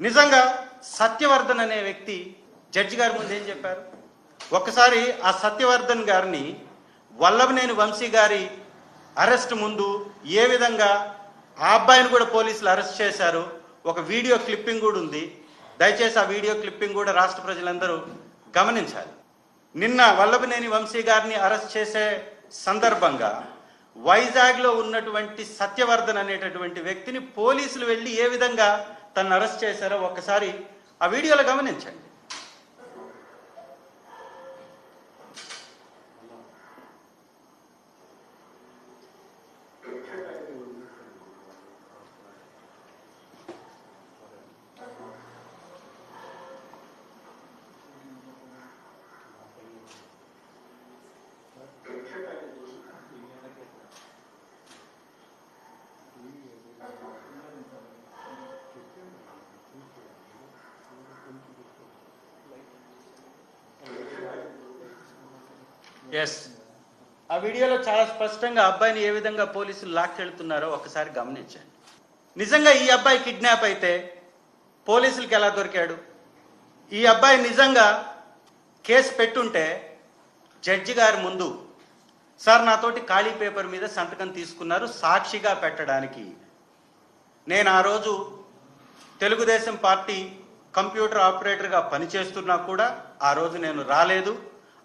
నిజంగా సత్యవర్ధన్ అనే వ్యక్తి జడ్జి గారి ముందు ఏం చెప్పారు? ఒకసారి ఆ సత్యవర్ధన్ గారిని వల్లభనేని వంశీ గారి అరెస్ట్ ముందు ఏ విధంగా ఆ అబ్బాయిని కూడా పోలీసులు అరెస్ట్ చేశారు? ఒక వీడియో క్లిప్పింగ్ కూడా ఉంది. దయచేసి ఆ వీడియో క్లిప్పింగ్ కూడా రాష్ట్ర ప్రజలందరూ గమనించాలి. నిన్న వల్లభనేని వంశీ గారిని అరెస్ట్ చేసే సందర్భంగా వైజాగ్లో ఉన్నటువంటి సత్యవర్ధన్ అనేటటువంటి వ్యక్తిని పోలీసులు వెళ్ళి ఏ విధంగా తను అరెస్ట్ చేశారో ఒక్కసారి ఆ వీడియోలో గమనించండి. ఎస్ ఆ వీడియోలో చాలా స్పష్టంగా అబ్బాయిని ఏ విధంగా పోలీసులు లాక్కెళ్తున్నారో ఒకసారి గమనించండి. నిజంగా ఈ అబ్బాయి కిడ్నాప్ అయితే పోలీసులకి ఎలా దొరికాడు? ఈ అబ్బాయి నిజంగా కేసు పెట్టుంటే జడ్జి గారి ముందు సార్ నాతోటి ఖాళీ పేపర్ మీద సంతకం తీసుకున్నారు సాక్షిగా పెట్టడానికి. నేను ఆ రోజు తెలుగుదేశం పార్టీ కంప్యూటర్ ఆపరేటర్గా పనిచేస్తున్నా కూడా ఆ రోజు నేను రాలేదు.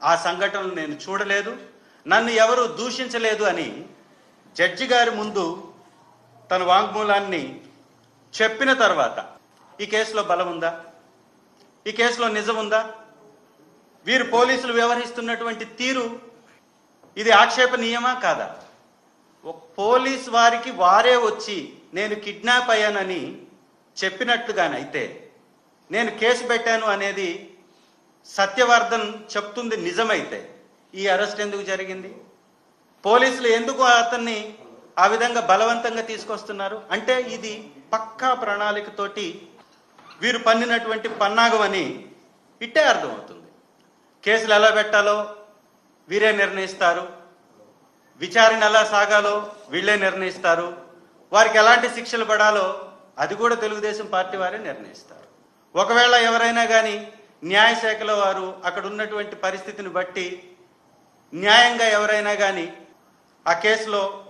ఆ సంఘటనలు నేను చూడలేదు నన్ను ఎవరు దూషించలేదు అని జడ్జి గారి ముందు తన వాంగ్మూలాన్ని చెప్పిన తర్వాత ఈ కేసులో బలం ఉందా? ఈ కేసులో నిజం ఉందా? వీరు పోలీసులు వ్యవహరిస్తున్నటువంటి తీరు ఇది ఆక్షేపనీయమా కాదా? పోలీస్ వారికి వారే వచ్చి నేను కిడ్నాప్ అయ్యానని చెప్పినట్టుగానైతే నేను కేసు పెట్టాను అనేది సత్యవర్ధన్ చెప్తుంది నిజమైతే ఈ అరెస్ట్ ఎందుకు జరిగింది? పోలీసులు ఎందుకు అతన్ని ఆ విధంగా బలవంతంగా తీసుకొస్తున్నారు? అంటే ఇది పక్కా ప్రణాళికతోటి వీరు పన్నినటువంటి పన్నాగం అని ఇట్టే అర్థమవుతుంది. కేసులు ఎలా పెట్టాలో వీరే నిర్ణయిస్తారు. విచారణ ఎలా సాగాలో వీళ్ళే నిర్ణయిస్తారు. వారికి ఎలాంటి శిక్షలు పడాలో అది కూడా తెలుగుదేశం పార్టీ వారే నిర్ణయిస్తారు. ఒకవేళ ఎవరైనా కానీ న్యాయశాఖలో వారు అక్కడ ఉన్నటువంటి పరిస్థితిని బట్టి న్యాయంగా ఎవరైనా కానీ ఆ కేసులో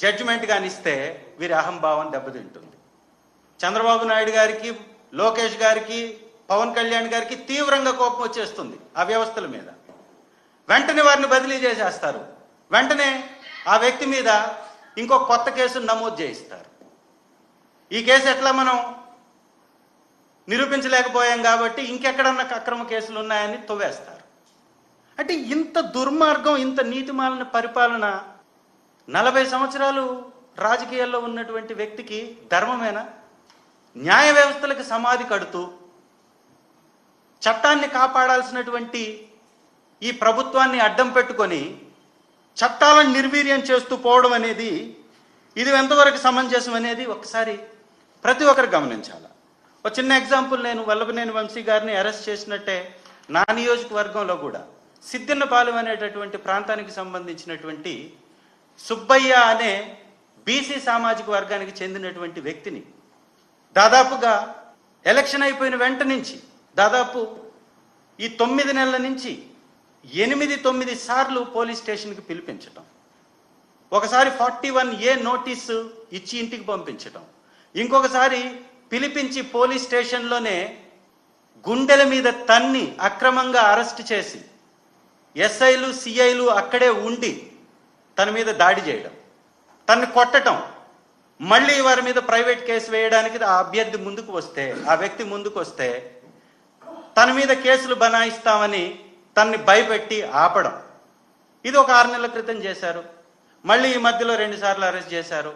జడ్జిమెంట్ కానీ ఇస్తే వీరి అహంభావం దెబ్బతింటుంది. చంద్రబాబు నాయుడు గారికి లోకేష్ గారికి పవన్ కళ్యాణ్ గారికి తీవ్రంగా కోపం వచ్చేస్తుంది ఆ వ్యవస్థల మీద. వెంటనే వారిని బదిలీ చేసేస్తారు. వెంటనే ఆ వ్యక్తి మీద ఇంకో కొత్త కేసును నమోదు చేయిస్తారు. ఈ కేసు ఎట్లా మనం నిరూపించలేకపోయాం కాబట్టి ఇంకెక్కడన్నా అక్రమ కేసులు ఉన్నాయని తవ్వేస్తారు. అంటే ఇంత దుర్మార్గం ఇంత నీతిమాలిన పరిపాలన నలభై సంవత్సరాలు రాజకీయాల్లో ఉన్నటువంటి వ్యక్తికి ధర్మమేనా? న్యాయ వ్యవస్థలకు సమాధి కడుతూ చట్టాన్ని కాపాడాల్సినటువంటి ఈ ప్రభుత్వాన్ని అడ్డం పెట్టుకొని చట్టాలను నిర్వీర్యం చేస్తూ పోవడం అనేది ఇది ఎంతవరకు సమంజసం అనేది ఒకసారి ప్రతి ఒక్కరు గమనించాలి. ఒక చిన్న ఎగ్జాంపుల్ నేను వల్లభనేని వంశీ గారిని అరెస్ట్ చేసినట్టే నా నియోజకవర్గంలో కూడా. సిద్దిన్నపాలెం అనేటటువంటి ప్రాంతానికి సంబంధించినటువంటి సుబ్బయ్య అనే బీసీ సామాజిక వర్గానికి చెందినటువంటి వ్యక్తిని దాదాపుగా ఎలక్షన్ అయిపోయిన వెంట నుంచి దాదాపు ఈ తొమ్మిది నెలల నుంచి ఎనిమిది తొమ్మిది సార్లు పోలీస్ స్టేషన్కి పిలిపించటం. ఒకసారి ఫార్టీ వన్ ఏ నోటీసు ఇచ్చి ఇంటికి పంపించటం. ఇంకొకసారి పిలిపించి పోలీస్ స్టేషన్లోనే గుండెల మీద తన్ని అక్రమంగా అరెస్ట్ చేసి ఎస్ఐలు సిఐలు అక్కడే ఉండి తన మీద దాడి చేయడం తన్ని కొట్టటం మళ్ళీ వారి మీద ప్రైవేట్ కేసు వేయడానికి ఆ అభ్యర్థి ముందుకు వస్తే ఆ వ్యక్తి ముందుకు వస్తే తన మీద కేసులు బనాయిస్తామని తన్ని భయపెట్టి ఆపడం. ఇది ఒక ఆరు నెలల క్రితం చేశారు. మళ్ళీ ఈ మధ్యలో రెండుసార్లు అరెస్ట్ చేశారు.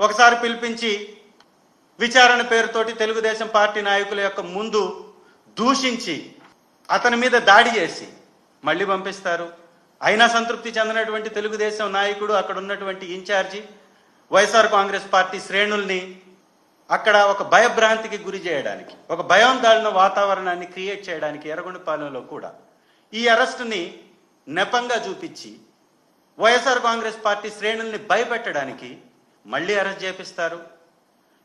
ఒకసారి పిలిపించి విచారణ పేరుతోటి తెలుగుదేశం పార్టీ నాయకుల యొక్క ముందు దూషించి అతని మీద దాడి చేసి మళ్ళీ పంపిస్తారు. అయినా సంతృప్తి చెందినటువంటి తెలుగుదేశం నాయకుడు అక్కడ ఉన్నటువంటి in charge YSR Congress party శ్రేణుల్ని అక్కడ ఒక భయభ్రాంతికి గురి చేయడానికి ఒక భయాందోళన వాతావరణాన్ని క్రియేట్ చేయడానికి ఎర్రగొండపాలెంలో కూడా ఈ అరెస్టుని నెపంగా చూపించి వైఎస్ఆర్ కాంగ్రెస్ పార్టీ శ్రేణుల్ని భయపెట్టడానికి మళ్ళీ అరెస్ట్ చేపిస్తారు.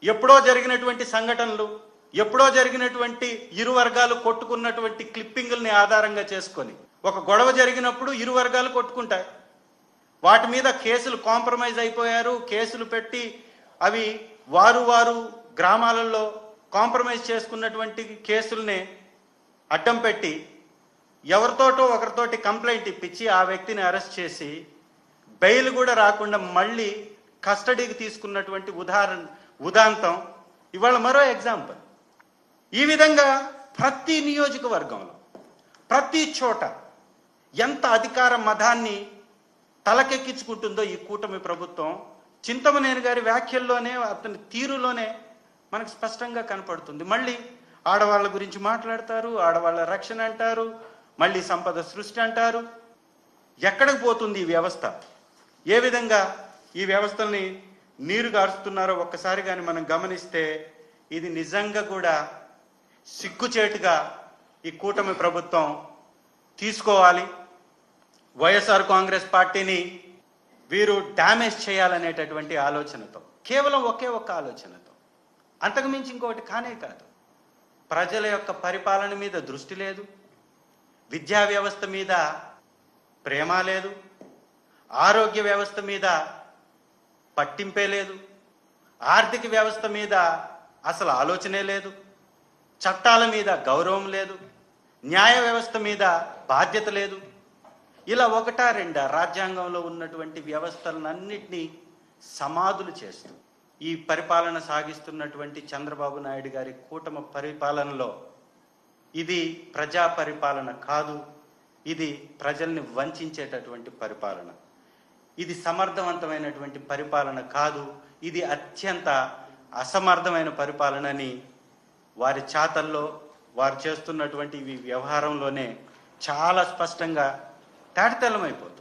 ఎప్పుడో జరిగినటువంటి సంఘటనలు ఎప్పుడో జరిగినటువంటి ఇరు వర్గాలు కొట్టుకున్నటువంటి క్లిప్పింగుల్ని ఆధారంగా చేసుకొని ఒక గొడవ జరిగినప్పుడు ఇరు వర్గాలు కొట్టుకుంటాయి. వాటి మీద కేసులు కాంప్రమైజ్ అయిపోయారు కేసులు పెట్టి అవి వారు వారు గ్రామాలలో కాంప్రమైజ్ చేసుకున్నటువంటి కేసుల్ని అడ్డం పెట్టి ఎవరితోటో ఒకరితోటి కంప్లైంట్ ఇప్పించి ఆ వ్యక్తిని అరెస్ట్ చేసి బెయిల్ కూడా రాకుండా మళ్ళీ కస్టడీకి తీసుకున్నటువంటి ఉదాహరణ ఉదాంతం. ఇవాళ మరో ఎగ్జాంపుల్. ఈ విధంగా ప్రతి నియోజకవర్గంలో ప్రతి చోట ఎంత అధికార మతాన్ని తలకెక్కించుకుంటుందో ఈ కూటమి ప్రభుత్వం చింతమనేని గారి వ్యాఖ్యల్లోనే అతని తీరులోనే మనకు స్పష్టంగా కనపడుతుంది. మళ్ళీ ఆడవాళ్ళ గురించి మాట్లాడతారు ఆడవాళ్ళ రక్షణ అంటారు మళ్ళీ సంపద సృష్టి అంటారు. ఎక్కడికి పోతుంది ఈ వ్యవస్థ? ఏ విధంగా ఈ వ్యవస్థల్ని నీరు గారుస్తున్నారో ఒక్కసారి కానీ మనం గమనిస్తే ఇది నిజంగా కూడా సిగ్గుచేటుగా ఈ కూటమి ప్రభుత్వం తీసుకోవాలి. వైఎస్ఆర్ కాంగ్రెస్ పార్టీని వీరు డ్యామేజ్ చేయాలనేటటువంటి ఆలోచనతో కేవలం ఒకే ఒక్క ఆలోచనతో. అంతకు మించి ఇంకొకటి కానే కాదు. ప్రజల యొక్క పరిపాలన మీద దృష్టి లేదు. విద్యా వ్యవస్థ మీద ప్రేమ లేదు. ఆరోగ్య వ్యవస్థ మీద పట్టింపే లేదు. ఆర్థిక వ్యవస్థ మీద అసలు ఆలోచనే లేదు. చట్టాల మీద గౌరవం లేదు. న్యాయ వ్యవస్థ మీద బాధ్యత లేదు. ఇలా ఒకటా రెండా రాజ్యాంగంలో ఉన్నటువంటి వ్యవస్థలన్నింటినీ సమాధులు చేస్తూ ఈ పరిపాలన సాగిస్తున్నటువంటి చంద్రబాబు నాయుడు గారి కూటమి పరిపాలనలో ఇది ప్రజా పరిపాలన కాదు ఇది ప్రజల్ని వంచేటటువంటి పరిపాలన. ఇది సమర్థవంతమైనటువంటి పరిపాలన కాదు ఇది అత్యంత అసమర్థమైన పరిపాలనని వారి చాతల్లో వారు చేస్తున్నటువంటి ఈ వ్యవహారంలోనే చాలా స్పష్టంగా తాటితెల్లమైపోతుంది.